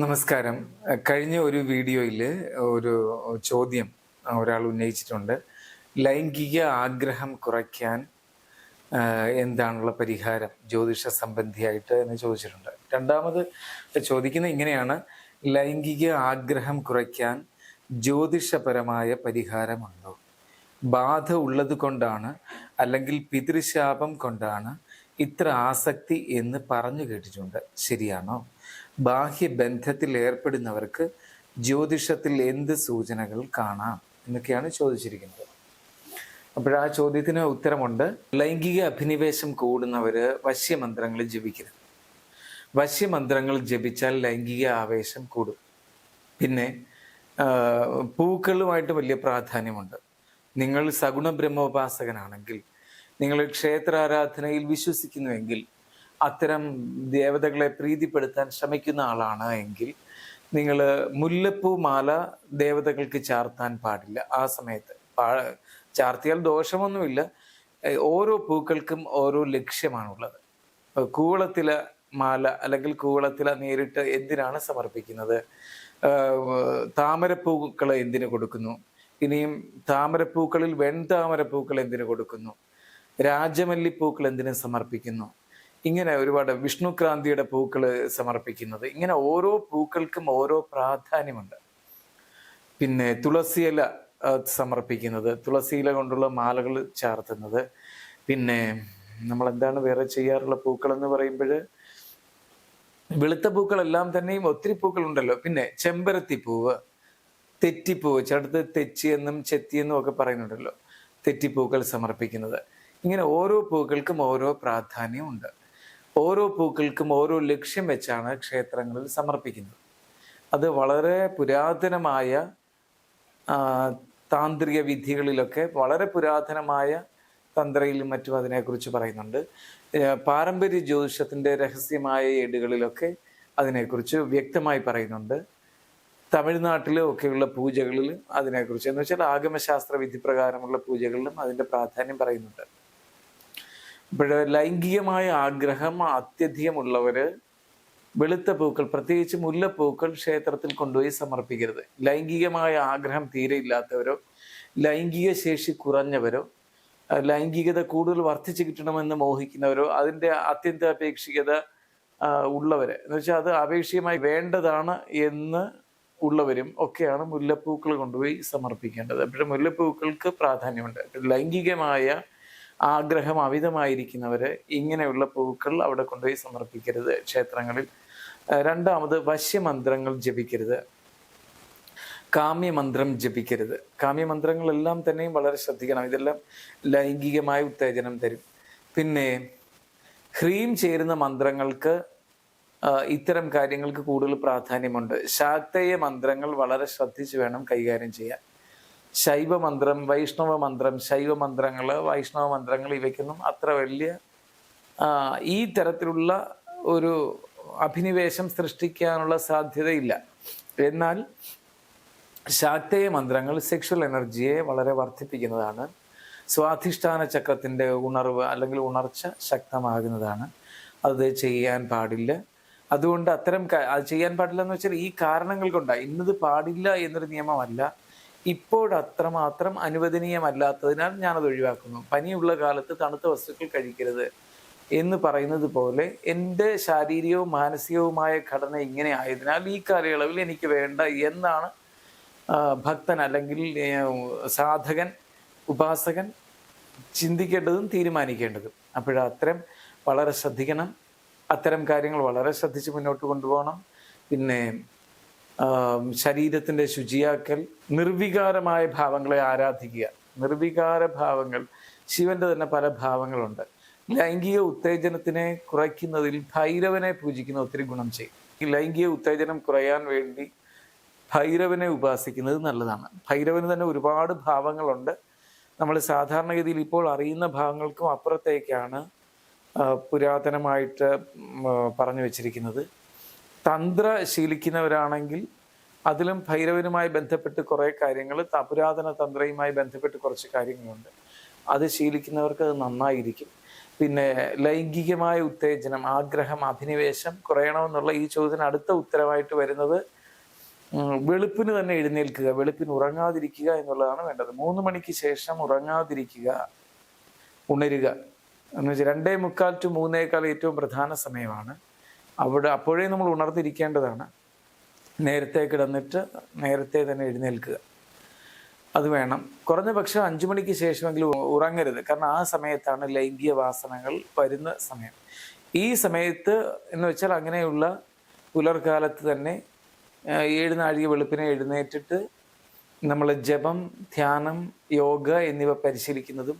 നമസ്കാരം. കഴിഞ്ഞ ഒരു വീഡിയോയിൽ ഒരു ചോദ്യം ഒരാൾ ഉന്നയിച്ചിട്ടുണ്ട്. ലൈംഗിക ആഗ്രഹം കുറയ്ക്കാൻ എന്താണുള്ള പരിഹാരം? ജ്യോതിഷ സംബന്ധിയായിട്ട് എന്ന് ചോദിച്ചിട്ടുണ്ട്. രണ്ടാമത് ചോദിക്കുന്നത് ഇങ്ങനെയാണ്. ലൈംഗിക ആഗ്രഹം കുറയ്ക്കാൻ ജ്യോതിഷപരമായ പരിഹാരമുണ്ടോ? ബാധ ഉള്ളത് കൊണ്ടാണ് അല്ലെങ്കിൽ പിതൃശാപം കൊണ്ടാണ് ഇത്ര ആസക്തി എന്ന് പറഞ്ഞു കേട്ടിട്ടുണ്ട്. ശരിയാണോ? ബാഹ്യ ബന്ധത്തിൽ ഏർപ്പെടുന്നവർക്ക് ജ്യോതിഷത്തിൽ എന്ത് സൂചനകൾ കാണാം എന്നൊക്കെയാണ് ചോദിച്ചിരിക്കുന്നത്. അപ്പോൾ ആ ചോദ്യത്തിന് ഉത്തരമുണ്ട്. ലൈംഗിക അഭിനിവേശം കൂടുന്നവര് വശ്യമന്ത്രങ്ങൾ ജപിക്കരുത്. വശ്യമന്ത്രങ്ങൾ ജപിച്ചാൽ ലൈംഗിക ആവേശം കൂടും. പിന്നെ പൂക്കളുമായിട്ട് വലിയ പ്രാധാന്യമുണ്ട്. നിങ്ങൾ സഗുണ ബ്രഹ്മോപാസകനാണെങ്കിൽ നിങ്ങൾ ക്ഷേത്രാരാധനയിൽ വിശ്വസിക്കുന്നുവെങ്കിൽ അത്തരം ദേവതകളെ പ്രീതിപ്പെടുത്താൻ ശ്രമിക്കുന്ന ആളാണ് എങ്കിൽ നിങ്ങൾ മുല്ലപ്പൂ മാല ദേവതകൾക്ക് ചാർത്താൻ പാടില്ല. ആ സമയത്ത് ചാർത്തിയാൽ ദോഷമൊന്നുമില്ല. ഓരോ പൂക്കൾക്കും ഓരോ ലക്ഷ്യമാണുള്ളത്. കൂവളത്തില മാല അല്ലെങ്കിൽ കൂവളത്തില നേരിട്ട് എന്തിനാണ് സമർപ്പിക്കുന്നത്? താമരപ്പൂക്കൾ എന്തിനു കൊടുക്കുന്നു? ഇനിയും താമരപ്പൂക്കളിൽ വെൺതാമരപ്പൂക്കൾ എന്തിനു കൊടുക്കുന്നു? രാജമല്ലിപ്പൂക്കൾ എന്തിനു സമർപ്പിക്കുന്നു? ഇങ്ങനെ ഒരുപാട് വിഷ്ണുക്രാന്തിയുടെ പൂക്കൾ സമർപ്പിക്കുന്നത്. ഇങ്ങനെ ഓരോ പൂക്കൾക്കും ഓരോ പ്രാധാന്യമുണ്ട്. പിന്നെ തുളസിയില സമർപ്പിക്കുന്നത്. തുളസിയില കൊണ്ടുള്ള മാലകൾ ചാർത്തുന്നത്. പിന്നെ നമ്മൾ എന്താണ് വേറെ ചെയ്യാറുള്ള പൂക്കൾ എന്ന് പറയുമ്പോൾ വെളുത്ത പൂക്കളെല്ലാം തന്നെയും ഒത്തിരി പൂക്കളുണ്ടല്ലോ. പിന്നെ ചെമ്പരത്തി പൂവ് തെറ്റിപ്പൂവ് ചിലടത്ത് തെച്ചി എന്നും ചെത്തി എന്നും ഒക്കെ പറയുന്നുണ്ടല്ലോ. തെറ്റിപ്പൂക്കൾ സമർപ്പിക്കുന്നത്. ഇങ്ങനെ ഓരോ പൂക്കൾക്കും ഓരോ പ്രാധാന്യമുണ്ട്. ഓരോ പൂക്കൾക്കും ഓരോ ലക്ഷ്യം വെച്ചാണ് ക്ഷേത്രങ്ങളിൽ സമർപ്പിക്കുന്നത്. അത് വളരെ പുരാതനമായ താന്ത്രിക വിധികളിലൊക്കെ വളരെ പുരാതനമായ തന്ത്രയിലും മറ്റും അതിനെക്കുറിച്ച് പറയുന്നുണ്ട്. പാരമ്പര്യ ജ്യോതിഷത്തിന്റെ രഹസ്യമായ ഏടുകളിലൊക്കെ അതിനെക്കുറിച്ച് വ്യക്തമായി പറയുന്നുണ്ട്. തമിഴ്നാട്ടിലും ഒക്കെയുള്ള പൂജകളിലും അതിനെക്കുറിച്ച് എന്ന് വെച്ചാൽ ആഗമശാസ്ത്ര വിധി പ്രകാരമുള്ള പൂജകളിലും അതിന്റെ പ്രാധാന്യം പറയുന്നുണ്ട്. ഇപ്പോൾ ലൈംഗികമായ ആഗ്രഹം അത്യധികമുള്ളവര് വെളുത്ത പൂക്കൾ പ്രത്യേകിച്ച് മുല്ലപ്പൂക്കൾ ക്ഷേത്രത്തിൽ കൊണ്ടുപോയി സമർപ്പിക്കരുത്. ലൈംഗികമായ ആഗ്രഹം തീരെ ഇല്ലാത്തവരോ ലൈംഗിക ശേഷി കുറഞ്ഞവരോ ലൈംഗികത കൂടുതൽ വർദ്ധിച്ചു കിട്ടണമെന്ന് മോഹിക്കുന്നവരോ അതിന്റെ അത്യന്താപേക്ഷികത ഉള്ളവർ എന്ന് വെച്ചാൽ അത് ആപേക്ഷികമായി വേണ്ടതാണ് എന്ന് ഉള്ളവരും ഒക്കെയാണ് മുല്ലപ്പൂക്കൾ കൊണ്ടുപോയി സമർപ്പിക്കേണ്ടത്. അപ്പോഴും മുല്ലപ്പൂക്കൾക്ക് പ്രാധാന്യമുണ്ട്. ലൈംഗികമായ ആഗ്രഹം അമിതമായിരിക്കുന്നവർ ഇങ്ങനെയുള്ള പൂക്കൾ അവിടെ കൊണ്ടുപോയി സമർപ്പിക്കരുത്. ക്ഷേത്രങ്ങളിൽ രണ്ടാമത് വശ്യമന്ത്രങ്ങൾ ജപിക്കരുത്. കാമ്യമന്ത്രം ജപിക്കരുത്. കാമ്യമന്ത്രങ്ങളെല്ലാം തന്നെയും വളരെ ശ്രദ്ധിക്കണം. ഇതെല്ലാം ലൈംഗികമായ ഉത്തേജനം തരും. പിന്നെ ഹ്രീം ചേരുന്ന മന്ത്രങ്ങൾക്ക് ഇത്തരം കാര്യങ്ങൾക്ക് കൂടുതൽ പ്രാധാന്യമുണ്ട്. ശാക്തേയ മന്ത്രങ്ങൾ വളരെ ശ്രദ്ധിച്ചു വേണം കൈകാര്യം ചെയ്യാൻ. ശൈവ മന്ത്രം വൈഷ്ണവ മന്ത്രം ശൈവ മന്ത്രങ്ങൾ വൈഷ്ണവ മന്ത്രങ്ങൾ ഇവയ്ക്കൊന്നും അത്ര വലിയ ഈ തരത്തിലുള്ള ഒരു അഭിനിവേശം സൃഷ്ടിക്കാനുള്ള സാധ്യതയില്ല. എന്നാൽ ശാക്തേയ മന്ത്രങ്ങൾ സെക്ഷൽ എനർജിയെ വളരെ വർദ്ധിപ്പിക്കുന്നതാണ്. സ്വാധിഷ്ഠാന ചക്രത്തിന്റെ ഉണർവ് അല്ലെങ്കിൽ ഉണർച്ച ശക്തമാകുന്നതാണ്. അത് ചെയ്യാൻ പാടില്ല. അതുകൊണ്ട് അത്തരം അത് ചെയ്യാൻ പാടില്ല എന്ന് വെച്ചാൽ ഈ കാരണങ്ങൾ കൊണ്ടാണ് ഇന്നത് പാടില്ല എന്നൊരു നിയമമല്ല. ഇപ്പോൾ അത്രമാത്രം അനുവദനീയമല്ലാത്തതിനാൽ ഞാനത് ഒഴിവാക്കുന്നു. പനിയുള്ള കാലത്ത് തണുത്ത വസ്തുക്കൾ കഴിക്കരുത് എന്ന് പറയുന്നത് പോലെ എന്റെ ശാരീരികവും മാനസികവുമായ ഘടന ഇങ്ങനെ ആയതിനാൽ ഈ കാലയളവിൽ എനിക്ക് വേണ്ട എന്നാണ് ഭക്തൻ അല്ലെങ്കിൽ സാധകൻ ഉപാസകൻ ചിന്തിക്കേണ്ടതും തീരുമാനിക്കേണ്ടതും. അപ്പോൾ അത്തരം വളരെ ശ്രദ്ധിക്കണം. അത്തരം കാര്യങ്ങൾ വളരെ ശ്രദ്ധിച്ച് മുന്നോട്ട് കൊണ്ടുപോകണം. പിന്നെ ശരീരത്തിന്റെ ശുചിയാക്കൽ നിർവികാരമായ ഭാവങ്ങളെ ആരാധിക്കുക. നിർവികാര ഭാവങ്ങൾ ശിവന്റെ തന്നെ പല ഭാവങ്ങളുണ്ട്. ലൈംഗിക ഉത്തേജനത്തിനെ കുറയ്ക്കുന്നതിൽ ഭൈരവനെ പൂജിക്കുന്ന ഒത്തിരി ഗുണം ചെയ്യും. ലൈംഗിക ഉത്തേജനം കുറയാൻ വേണ്ടി ഭൈരവനെ ഉപാസിക്കുന്നത് നല്ലതാണ്. ഭൈരവന് തന്നെ ഒരുപാട് ഭാവങ്ങളുണ്ട്. നമ്മൾ സാധാരണഗതിയിൽ ഇപ്പോൾ അറിയുന്ന ഭാവങ്ങൾക്കും അപ്പുറത്തേക്കാണ് പുരാതനമായിട്ട് പറഞ്ഞു വെച്ചിരിക്കുന്നത്. തന്ത്ര ശീലിക്കുന്നവരാണെങ്കിൽ അതിലും ഭൈരവനുമായി ബന്ധപ്പെട്ട് കുറേ കാര്യങ്ങൾ പുരാതന തന്ത്രയുമായി ബന്ധപ്പെട്ട് കുറച്ച് കാര്യങ്ങളുണ്ട്. അത് ശീലിക്കുന്നവർക്ക് അത് നന്നായിരിക്കും. പിന്നെ ലൈംഗികമായ ഉത്തേജനം ആഗ്രഹം അഭിനിവേശം കുറയണമെന്നുള്ള ഈ ചോദ്യത്തിന് അടുത്ത ഉത്തരമായിട്ട് വരുന്നത് വെളുപ്പിന് തന്നെ എഴുന്നേൽക്കുക വെളുപ്പിന് ഉറങ്ങാതിരിക്കുക എന്നുള്ളതാണ് വേണ്ടത്. മൂന്ന് മണിക്ക് ശേഷം ഉറങ്ങാതിരിക്കുക ഉണരുക. എന്ന് വെച്ചാൽ രണ്ടേ മുക്കാൽ ടു മൂന്നേക്കാൾ ഏറ്റവും പ്രധാന സമയമാണ്. അവിടെ അപ്പോഴേ നമ്മൾ ഉണർന്നിരിക്കേണ്ടതാണ്. നേരത്തെ കിടന്നിട്ട് നേരത്തെ തന്നെ എഴുന്നേൽക്കുക. അത് വേണം. കുറഞ്ഞ പക്ഷം അഞ്ചു മണിക്ക് ശേഷമെങ്കിലും ഉറങ്ങരുത്. കാരണം ആ സമയത്താണ് ലൈംഗിക വാസനകൾ വരുന്ന സമയം. ഈ സമയത്ത് എന്ന് വെച്ചാൽ അങ്ങനെയുള്ള പുലർക്കാലത്ത് തന്നെ ഏഴ് നാഴിക വെളുപ്പിനെ എഴുന്നേറ്റിട്ട് നമ്മൾ ജപം ധ്യാനം യോഗ എന്നിവ പരിശീലിക്കുന്നതും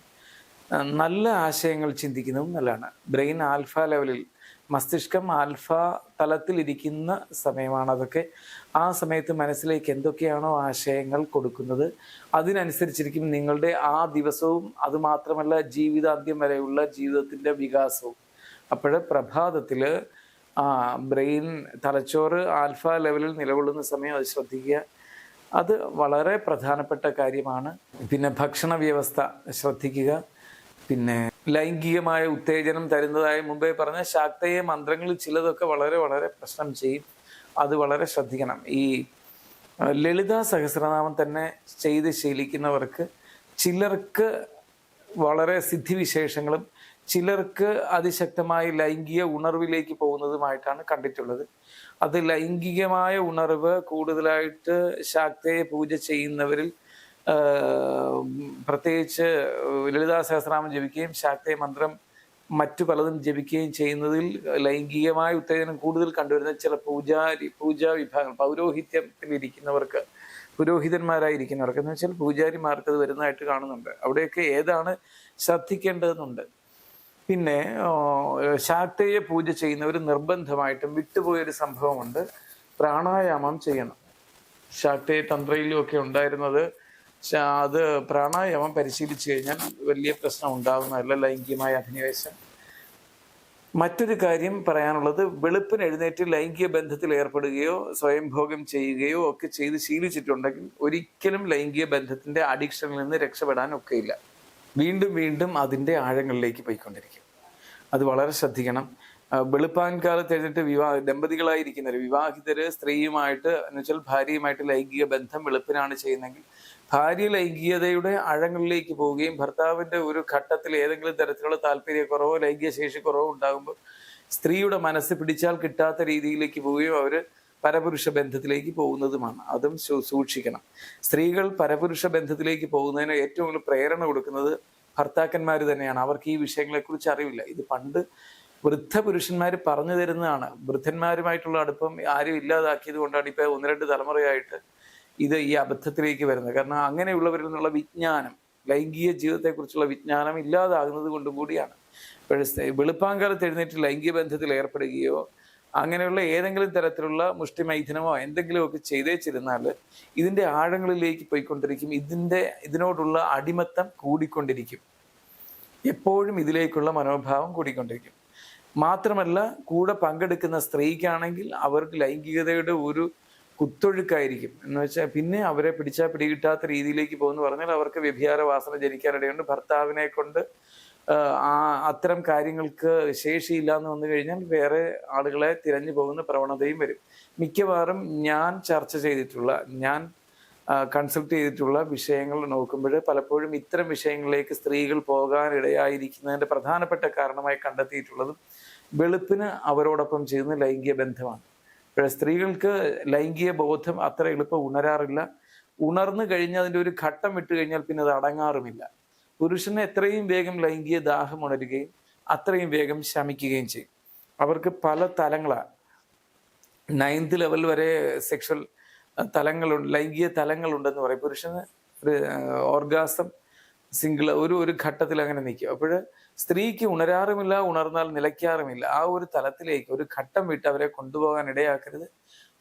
നല്ല ആശയങ്ങൾ ചിന്തിക്കുന്നതും നല്ലതാണ്. ബ്രെയിൻ ആൽഫ ലെവലിൽ മസ്തിഷ്കം ആൽഫ തലത്തിൽ ഇരിക്കുന്ന സമയമാണ് അതൊക്കെ. ആ സമയത്ത് മനസ്സിലേക്ക് എന്തൊക്കെയാണോ ആശയങ്ങൾ കൊടുക്കുന്നത് അതിനനുസരിച്ചിരിക്കും നിങ്ങളുടെ ആ ദിവസവും അതുമാത്രമല്ല ജീവിതാന്ത്യം വരെയുള്ള ജീവിതത്തിന്റെ വികാസവും. അപ്പോൾ പ്രഭാതത്തിൽ ആ ബ്രെയിൻ തലച്ചോറ് ആൽഫ ലെവലിൽ നിലകൊള്ളുന്ന സമയം അത് ശ്രദ്ധിക്കുക. അത് വളരെ പ്രധാനപ്പെട്ട കാര്യമാണ്. പിന്നെ ഭക്ഷണ വ്യവസ്ഥ ശ്രദ്ധിക്കുക. പിന്നെ ലൈംഗികമായ ഉത്തേജനം തരുന്നതായി മുമ്പേ പറഞ്ഞ ശാക്തയെ മന്ത്രങ്ങളിൽ ചിലതൊക്കെ വളരെ വളരെ പ്രശ്നം ചെയ്യും. അത് വളരെ ശ്രദ്ധിക്കണം. ഈ ലളിത സഹസ്രനാമം തന്നെ ചെയ്ത് ശീലിക്കുന്നവർക്ക് ചിലർക്ക് വളരെ സിദ്ധിവിശേഷങ്ങളും ചിലർക്ക് അതിശക്തമായ ലൈംഗിക ഉണർവിലേക്ക് പോകുന്നതുമായിട്ടാണ് കണ്ടിട്ടുള്ളത്. അത് ലൈംഗികമായ ഉണർവ് കൂടുതലായിട്ട് ശാക്തയെ പൂജ ചെയ്യുന്നവരിൽ പ്രത്യേകിച്ച് ലളിതാ സഹസ്രനാമം ജപിക്കുകയും ശാക്തേ മന്ത്രം മറ്റു പലതും ജപിക്കുകയും ചെയ്യുന്നതിൽ ലൈംഗികമായ ഉത്തേജനം കൂടുതൽ കണ്ടുവരുന്ന ചില പൂജാരി പൂജാ വിഭാഗങ്ങൾ പൗരോഹിത്യത്തിൽ ഇരിക്കുന്നവർക്ക് പുരോഹിതന്മാരായിരിക്കുന്നവർക്ക് എന്ന് വെച്ചാൽ പൂജാരിമാർക്ക് അത് വരുന്നതായിട്ട് കാണുന്നുണ്ട്. അവിടെയൊക്കെ ഏതാണ് ശ്രദ്ധിക്കേണ്ടതെന്നുണ്ട്. പിന്നെ ശാക്തേയ പൂജ ചെയ്യുന്നവർ നിർബന്ധമായിട്ടും വിട്ടുപോയൊരു സംഭവമുണ്ട്. പ്രാണായാമം ചെയ്യണം. ശാക്തേയ തന്ത്രയിലും ഒക്കെ ഉണ്ടായിരുന്നത് അത് പ്രാണായാമം പരിശീലിച്ചു കഴിഞ്ഞാൽ വലിയ പ്രശ്നം ഉണ്ടാകുന്നതല്ല ലൈംഗികമായ അഭിനിവേശം. മറ്റൊരു കാര്യം പറയാനുള്ളത് വെളുപ്പിന് എഴുന്നേറ്റ് ലൈംഗിക ബന്ധത്തിൽ ഏർപ്പെടുകയോ സ്വയംഭോഗം ചെയ്യുകയോ ഒക്കെ ചെയ്ത് ശീലിച്ചിട്ടുണ്ടെങ്കിൽ ഒരിക്കലും ലൈംഗിക ബന്ധത്തിന്റെ അഡിക്ഷനിൽ നിന്ന് രക്ഷപ്പെടാൻ ഒക്കെയില്ല. വീണ്ടും വീണ്ടും അതിന്റെ ആഴങ്ങളിലേക്ക് പോയിക്കൊണ്ടിരിക്കും. അത് വളരെ ശ്രദ്ധിക്കണം. വെളുപ്പാൻ കാലത്ത് എഴുന്നേറ്റ് വിവാഹ ദമ്പതികളായിരിക്കുന്നവർ വിവാഹിതര് സ്ത്രീയുമായിട്ട് എന്നുവെച്ചാൽ ഭാര്യയുമായിട്ട് ലൈംഗിക ബന്ധം വെളുപ്പിനാണ് ചെയ്യുന്നതെങ്കിൽ ഭാര്യ ലൈംഗികതയുടെ ആഴങ്ങളിലേക്ക് പോവുകയും ഭർത്താവിന്റെ ഒരു ഘട്ടത്തിൽ ഏതെങ്കിലും തരത്തിലുള്ള താല്പര്യക്കുറവോ ലൈംഗിക ശേഷി കുറവോ ഉണ്ടാകുമ്പോൾ സ്ത്രീയുടെ മനസ്സ് പിടിച്ചാൽ കിട്ടാത്ത രീതിയിലേക്ക് പോവുകയും അവർ പരപുരുഷ ബന്ധത്തിലേക്ക് പോകുന്നതുമാണ്. അതും സൂക്ഷിക്കണം. സ്ത്രീകൾ പരപുരുഷ ബന്ധത്തിലേക്ക് പോകുന്നതിന് ഏറ്റവും കൂടുതൽ പ്രേരണ കൊടുക്കുന്നത് ഭർത്താക്കന്മാർ തന്നെയാണ്. അവർക്ക് ഈ വിഷയങ്ങളെക്കുറിച്ച് അറിവില്ല. ഇത് പണ്ട് വൃദ്ധ പുരുഷന്മാർ പറഞ്ഞു തരുന്നതാണ്. വൃദ്ധന്മാരുമായിട്ടുള്ള അടുപ്പം ആരും ഇല്ലാതാക്കിയത് കൊണ്ടാണ് ഇപ്പൊ ഒന്ന് രണ്ട് തലമുറയായിട്ട് ഇത് ഈ അബദ്ധത്തിലേക്ക് വരുന്നത്. കാരണം അങ്ങനെയുള്ളവരിൽ നിന്നുള്ള വിജ്ഞാനം ലൈംഗിക ജീവിതത്തെക്കുറിച്ചുള്ള വിജ്ഞാനം ഇല്ലാതാകുന്നത് കൊണ്ടും കൂടിയാണ്. വെളുപ്പാങ്കാലത്ത് എഴുന്നേറ്റ് ലൈംഗിക ബന്ധത്തിൽ ഏർപ്പെടുകയോ അങ്ങനെയുള്ള ഏതെങ്കിലും തരത്തിലുള്ള മുഷ്ടിമൈഥനമോ എന്തെങ്കിലുമൊക്കെ ചെയ്തേച്ചിരുന്നാൽ ഇതിന്റെ ആഴങ്ങളിലേക്ക് പോയിക്കൊണ്ടിരിക്കും. ഇതിന്റെ ഇതിനോടുള്ള അടിമത്തം കൂടിക്കൊണ്ടിരിക്കും. എപ്പോഴും ഇതിലേക്കുള്ള മനോഭാവം കൂടിക്കൊണ്ടിരിക്കും. മാത്രമല്ല കൂടെ പങ്കെടുക്കുന്ന സ്ത്രീക്കാണെങ്കിൽ അവർക്ക് ലൈംഗികതയുടെ ഒരു കുത്തൊഴുക്കായിരിക്കും. എന്ന് വെച്ചാൽ പിന്നെ അവരെ പിടിച്ചാൽ പിടികിട്ടാത്ത രീതിയിലേക്ക് പോകുന്നു പറഞ്ഞാൽ അവർക്ക് വ്യഭിചാര വാസന ജനിക്കാനിടയുണ്ട്. ഭർത്താവിനെ കൊണ്ട് ആ, അത്തരം കാര്യങ്ങൾക്ക് ശേഷിയില്ല എന്ന് വന്നു കഴിഞ്ഞാൽ വേറെ ആളുകളെ തിരഞ്ഞു പോകുന്ന പ്രവണതയും വരും. മിക്കവാറും ഞാൻ ചർച്ച ചെയ്തിട്ടുള്ള ഞാൻ കൺസൾട്ട് ചെയ്തിട്ടുള്ള വിഷയങ്ങൾ നോക്കുമ്പോൾ പലപ്പോഴും ഇത്തരം വിഷയങ്ങളിലേക്ക് സ്ത്രീകൾ പോകാനിടയായിരിക്കുന്നതിന്റെ പ്രധാനപ്പെട്ട കാരണമായി കണ്ടെത്തിയിട്ടുള്ളതും വെളുപ്പിന് അവരോടൊപ്പം ചെയ്യുന്ന ലൈംഗിക ബന്ധമാണ്. സ്ത്രീകൾക്ക് ലൈംഗിക ബോധം അത്ര എളുപ്പം ഉണരാറില്ല. ഉണർന്നു കഴിഞ്ഞാൽ അതിന്റെ ഒരു ഘട്ടം വിട്ട് കഴിഞ്ഞാൽ പിന്നെ അത് അടങ്ങാറുമില്ല. പുരുഷന് എത്രയും വേഗം ലൈംഗിക ദാഹം ഉണരുകയും അത്രയും വേഗം ശമിക്കുകയും ചെയ്യും. അവർക്ക് പല തലങ്ങളാണ് നയൻത് ലെവൽ വരെ സെക്ഷൽ തലങ്ങളുണ്ട് ലൈംഗിക തലങ്ങളുണ്ടെന്ന് പറയും. പുരുഷന് ഒരു ഓർഗാസം സിംഗിൾ ഒരു ഒരു ഘട്ടത്തിൽ അങ്ങനെ നിൽക്കും. അപ്പോൾ സ്ത്രീക്ക് ഉണരാറുമില്ല ഉണർന്നാൽ നിലയ്ക്കാറുമില്ല. ആ ഒരു തലത്തിലേക്ക് ഒരു ഘട്ടം വിട്ട് അവരെ കൊണ്ടുപോകാൻ ഇടയാക്കരുത്.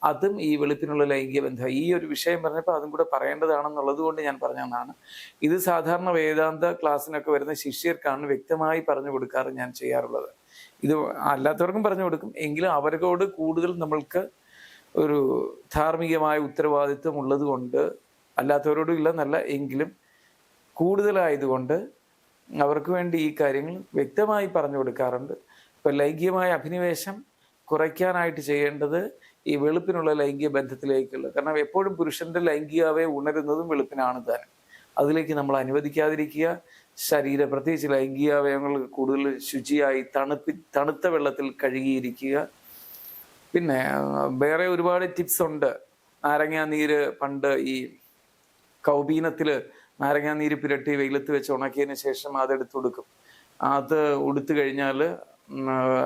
അതും ഈ വെളുപ്പിനുള്ള ലൈംഗിക ബന്ധം. ഈ ഒരു വിഷയം പറഞ്ഞപ്പോൾ അതും കൂടെ പറയേണ്ടതാണെന്നുള്ളത് കൊണ്ട് ഞാൻ പറഞ്ഞതാണ് ഇത് സാധാരണ വേദാന്ത ക്ലാസ്സിനൊക്കെ വരുന്ന ശിഷ്യർക്കാണ് വ്യക്തമായി പറഞ്ഞു കൊടുക്കാറ് ഞാൻ ചെയ്യാറുള്ളത്. ഇത് അല്ലാത്തവർക്കും പറഞ്ഞു കൊടുക്കും. എങ്കിലും അവരോട് കൂടുതൽ നമ്മൾക്ക് ഒരു ധാർമ്മികമായ ഉത്തരവാദിത്വം ഉള്ളത് കൊണ്ട് അല്ലാത്തവരോടും ഇല്ലെന്നല്ല എങ്കിലും കൂടുതലായതുകൊണ്ട് അവർക്ക് വേണ്ടി ഈ കാര്യങ്ങൾ വ്യക്തമായി പറഞ്ഞു കൊടുക്കാറുണ്ട്. ഇപ്പം ലൈംഗികമായ അഭിനിവേശം കുറയ്ക്കാനായിട്ട് ചെയ്യേണ്ടത് ഈ വെളുപ്പിനുള്ള ലൈംഗിക ബന്ധത്തിലേക്കുള്ള കാരണം എപ്പോഴും പുരുഷന്റെ ലൈംഗികാവെ ഉണരുന്നതും വെളുപ്പിനാണ് താനും അതിലേക്ക് നമ്മൾ അനുവദിക്കാതിരിക്കുക. ശരീര പ്രത്യേകിച്ച് ലൈംഗികാവയവങ്ങൾ കൂടുതൽ ശുചിയായി തണുപ്പി തണുത്ത വെള്ളത്തിൽ കഴുകിയിരിക്കുക. പിന്നെ വേറെ ഒരുപാട് ടിപ്സ് ഉണ്ട്. നാരങ്ങാ നീര് പണ്ട് ഈ കൗബീനത്തിൽ നാരങ്ങാ നീര് പുരട്ടി വെയിലത്ത് വെച്ച് ഉണക്കിയതിന് ശേഷം അതെടുത്ത് കൊടുക്കും. അത് ഉടുത്തു കഴിഞ്ഞാൽ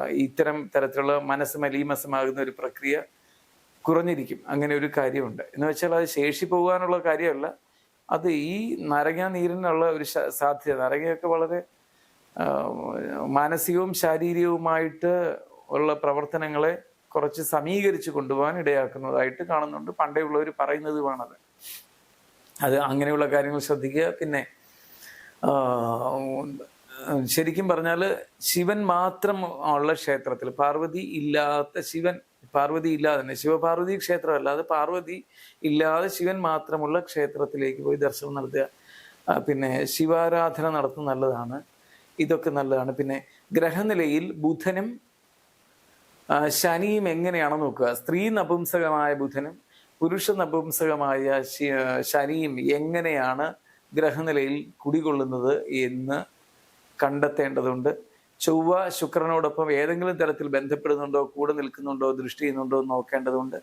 ഇത്തരം തരത്തിലുള്ള മനസ്സ് മലീമസമാകുന്ന ഒരു പ്രക്രിയ കുറഞ്ഞിരിക്കും. അങ്ങനെ ഒരു കാര്യമുണ്ട്. എന്ന് വെച്ചാൽ അത് ശേഷി പോകാനുള്ള കാര്യമല്ല. അത് ഈ നരങ്ങാ നീരിനുള്ള ഒരു സാധ്യത നരങ്ങയൊക്കെ വളരെ മാനസികവും ശാരീരികവുമായിട്ട് ഉള്ള പ്രവർത്തനങ്ങളെ കുറച്ച് സമീകരിച്ച് കൊണ്ടുപോകാൻ ഇടയാക്കുന്നതായിട്ട് കാണുന്നുണ്ട്. പണ്ടേ ഉള്ളവർ പറയുന്നതുമാണത് അത് അങ്ങനെയുള്ള കാര്യങ്ങൾ ശ്രദ്ധിക്കുക. പിന്നെ ശരിക്കും പറഞ്ഞാൽ ശിവൻ മാത്രം ഉള്ള ക്ഷേത്രത്തിൽ പാർവതി ഇല്ലാത്ത ശിവൻ പാർവതി ഇല്ലാതെ തന്നെ ശിവപാർവതി ക്ഷേത്രം അല്ലാതെ പാർവതി ഇല്ലാതെ ശിവൻ മാത്രമുള്ള ക്ഷേത്രത്തിലേക്ക് പോയി ദർശനം നടത്തുക. പിന്നെ ശിവാരാധന നടത്തുന്ന നല്ലതാണ് ഇതൊക്കെ നല്ലതാണ്. പിന്നെ ഗ്രഹനിലയിൽ ബുധനും ശനിയും എങ്ങനെയാണ് നോക്കുക. സ്ത്രീ നപുംസകമായ ബുധനും പുരുഷ നപുംസകമായ ശനിയും എങ്ങനെയാണ് ഗ്രഹനിലയിൽ കുടികൊള്ളുന്നത് എന്ന് കണ്ടെത്തേണ്ടതുണ്ട്. ചൊവ്വ ശുക്രനോടൊപ്പം ഏതെങ്കിലും തരത്തിൽ ബന്ധപ്പെടുന്നുണ്ടോ കൂടെ നിൽക്കുന്നുണ്ടോ ദൃഷ്ടി ചെയ്യുന്നുണ്ടോ നോക്കേണ്ടതുണ്ട്.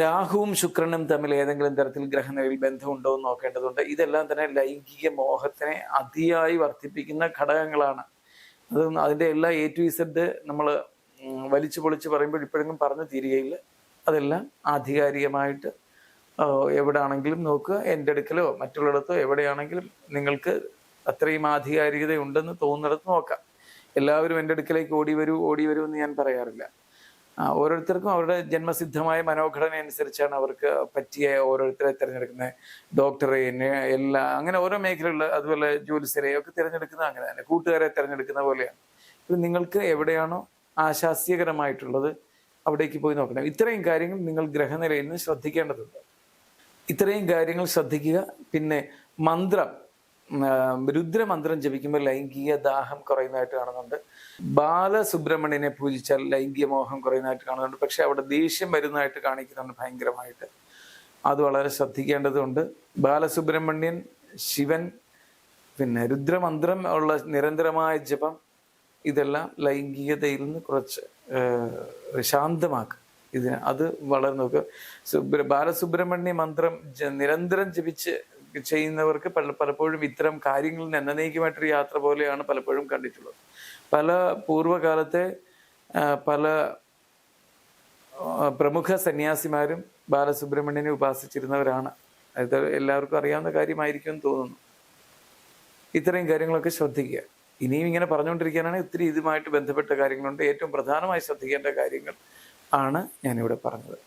രാഹുവും ശുക്രനും തമ്മിൽ ഏതെങ്കിലും തരത്തിൽ ഗ്രഹനിലയിൽ ബന്ധമുണ്ടോ എന്ന് നോക്കേണ്ടതുണ്ട്. ഇതെല്ലാം തന്നെ ലൈംഗിക മോഹത്തിനെ അതിയായി വർദ്ധിപ്പിക്കുന്ന ഘടകങ്ങളാണ്. അത് അതിന്റെ എല്ലാ എ ടു ഇസഡ് നമ്മൾ വലിച്ചു പൊളിച്ച് പറയുമ്പോൾ ഇപ്പോഴെങ്കിലും പറഞ്ഞു തീരുകയില്ല. അതെല്ലാം ആധികാരികമായിട്ട് ആ, എവിടെ ആണെങ്കിലും നോക്കുക. എന്റെ അടുക്കലോ മറ്റുള്ളിടത്തോ എവിടെയാണെങ്കിലും നിങ്ങൾക്ക് അത്രയും ആധികാരികത ഉണ്ടെന്ന് തോന്നുന്നിടത്ത് നോക്കാം. എല്ലാവരും എന്റെ അടുക്കലേക്ക് ഓടി വരൂ ഓടി വരൂ എന്ന് ഞാൻ പറയാറില്ല. ഓരോരുത്തർക്കും അവരുടെ ജന്മസിദ്ധമായ മനോഘടന അനുസരിച്ചാണ് അവർക്ക് പറ്റിയ ഓരോരുത്തരെ തിരഞ്ഞെടുക്കുന്നത്. ഡോക്ടറെ എല്ലാ അങ്ങനെ ഓരോ മേഖലകളിൽ അതുപോലെ ജോലിസ്ഥരെ ഒക്കെ തിരഞ്ഞെടുക്കുന്നത് അങ്ങനെ തന്നെ. കൂട്ടുകാരെ തിരഞ്ഞെടുക്കുന്ന പോലെയാണ്. നിങ്ങൾക്ക് എവിടെയാണോ ആശാസ്യകരമായിട്ടുള്ളത് അവിടേക്ക് പോയി നോക്കണം. ഇത്രയും കാര്യങ്ങൾ നിങ്ങൾ ഗ്രഹനിലയിൽ നിന്ന് ശ്രദ്ധിക്കേണ്ടതുണ്ട്. ഇത്രയും കാര്യങ്ങൾ ശ്രദ്ധിക്കുക. പിന്നെ മന്ത്രം രുദ്രമന്ത്രം ജപിക്കുമ്പോൾ ലൈംഗിക ദാഹം കുറയുന്നതായിട്ട് കാണുന്നുണ്ട്. ബാലസുബ്രഹ്മണ്യനെ പൂജിച്ചാൽ ലൈംഗിക മോഹം കുറയുന്നതായിട്ട് കാണുന്നുണ്ട്. പക്ഷെ അവിടെ ദേഷ്യം വരുന്നതായിട്ട് കാണിക്കുന്നുണ്ട് ഭയങ്കരമായിട്ട്. അത് വളരെ ശ്രദ്ധിക്കേണ്ടതുണ്ട്. ബാലസുബ്രഹ്മണ്യൻ ശിവൻ പിന്നെ രുദ്രമന്ത്രം ഉള്ള നിരന്തരമായ ജപം ഇതെല്ലാം ലൈംഗികതയിൽ നിന്ന് കുറച്ച് ശാന്തമാക്കുക. ശാന്തമാക്കും ഇതിന് അത് വളരെ നോക്കുക. സുബ്ര ബാലസുബ്രഹ്മണ്യ മന്ത്രം നിരന്തരം ജപിച്ച് ചെയ്യുന്നവർക്ക് പല പലപ്പോഴും ഇത്തരം കാര്യങ്ങളിൽ നിന്ന് യാത്ര പോലെയാണ് പലപ്പോഴും കണ്ടിട്ടുള്ളത്. പല പൂർവകാലത്തെ പല പ്രമുഖ സന്യാസിമാരും ബാലസുബ്രഹ്മണ്യനെ ഉപാസിച്ചിരുന്നവരാണ്. അത് എല്ലാവർക്കും അറിയാവുന്ന കാര്യമായിരിക്കും എന്ന് തോന്നുന്നു. ഇത്രയും കാര്യങ്ങളൊക്കെ ശ്രദ്ധിക്കുക. ഇനിയും ഇങ്ങനെ പറഞ്ഞുകൊണ്ടിരിക്കാനാണ് ഒത്തിരി ഇതുമായിട്ട് ബന്ധപ്പെട്ട കാര്യങ്ങളുണ്ട്. ഏറ്റവും പ്രധാനമായി ശ്രദ്ധിക്കേണ്ട കാര്യങ്ങൾ ആണ് ഞാനിവിടെ പറഞ്ഞത്.